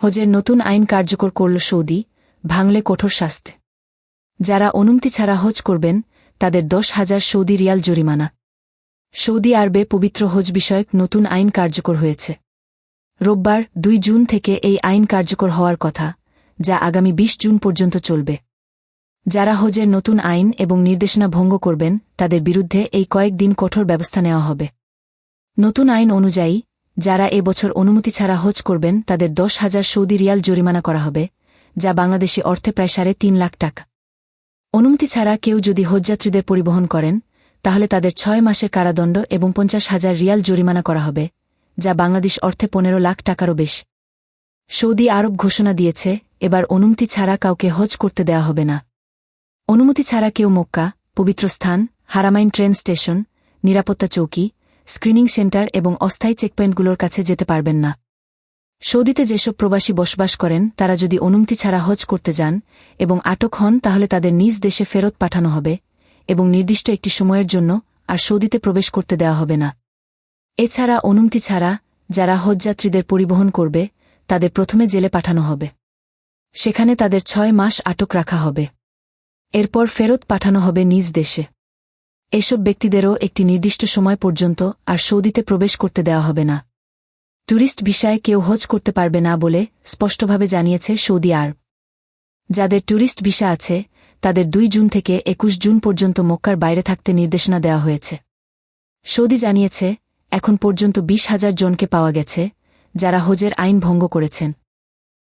হজের নতুন আইন কার্যকর করল সৌদি, ভাঙলে কঠোর শাস্তি। যারা অনুমতি ছাড়া হজ করবেন, তাদের দশ হাজার সৌদি রিয়াল জরিমানা। সৌদি আরবে পবিত্র হজ বিষয়ক নতুন আইন কার্যকর হয়েছে। রোববার দুই জুন থেকে এই আইন কার্যকর হওয়ার কথা, যা আগামী ২০ জুন পর্যন্ত চলবে। যারা হজের নতুন আইন এবং নির্দেশনা ভঙ্গ করবেন, তাদের বিরুদ্ধে এই কয়েকদিন কঠোর ব্যবস্থা নেওয়া হবে। নতুন আইন অনুযায়ী যারা এ বছর অনুমতি ছাড়া হজ করবেন, তাদের দশ হাজার সৌদি রিয়াল জরিমানা করা হবে, যা বাংলাদেশি অর্থে প্রায় সাড়ে তিন লাখ টাকা। অনুমতি ছাড়া কেউ যদি হজযাত্রীদের পরিবহন করেন, তাহলে তাদের ছয় মাসের কারাদণ্ড এবং পঞ্চাশ হাজার রিয়াল জরিমানা করা হবে, যা বাংলাদেশ অর্থে পনেরো লাখ টাকারও বেশি। সৌদি আরব ঘোষণা দিয়েছে, এবার অনুমতি ছাড়া কাউকে হজ করতে দেওয়া হবে না। অনুমতি ছাড়া কেউ মক্কা, পবিত্র স্থান, হারামাইন ট্রেন স্টেশন, নিরাপত্তা চৌকি স্ক্রিনিং সেন্টার এবং অস্থায়ী চেকপয়েন্টগুলোর কাছে যেতে পারবেন না। সৌদিতে যেসব প্রবাসী বসবাস করেন, তারা যদি অনুমতি ছাড়া হজ করতে যান এবং আটক হন, তাহলে তাদের নিজ দেশে ফেরত পাঠানো হবে এবং নির্দিষ্ট একটি সময়ের জন্য আর সৌদিতে প্রবেশ করতে দেওয়া হবে না। এছাড়া অনুমতি ছাড়া যারা হজযাত্রীদের পরিবহন করবে, তাদের প্রথমে জেলে পাঠানো হবে। সেখানে তাদের ছয় মাস আটক রাখা হবে। এরপর ফেরত পাঠানো হবে নিজ দেশে। এসব ব্যক্তিদেরও একটি নির্দিষ্ট সময় পর্যন্ত আর সৌদিতে প্রবেশ করতে দেওয়া হবে না। ট্যুরিস্ট ভিসায় কেউ হজ করতে পারবে না বলে স্পষ্টভাবে জানিয়েছে সৌদি আরব। যাদের ট্যুরিস্ট ভিসা আছে, তাদের দুই জুন থেকে একুশ জুন পর্যন্ত মক্কার বাইরে থাকতে নির্দেশনা দেওয়া হয়েছে। সৌদি জানিয়েছে, এখন পর্যন্ত বিশ হাজার জনকে পাওয়া গেছে, যারা হজের আইন ভঙ্গ করেছেন।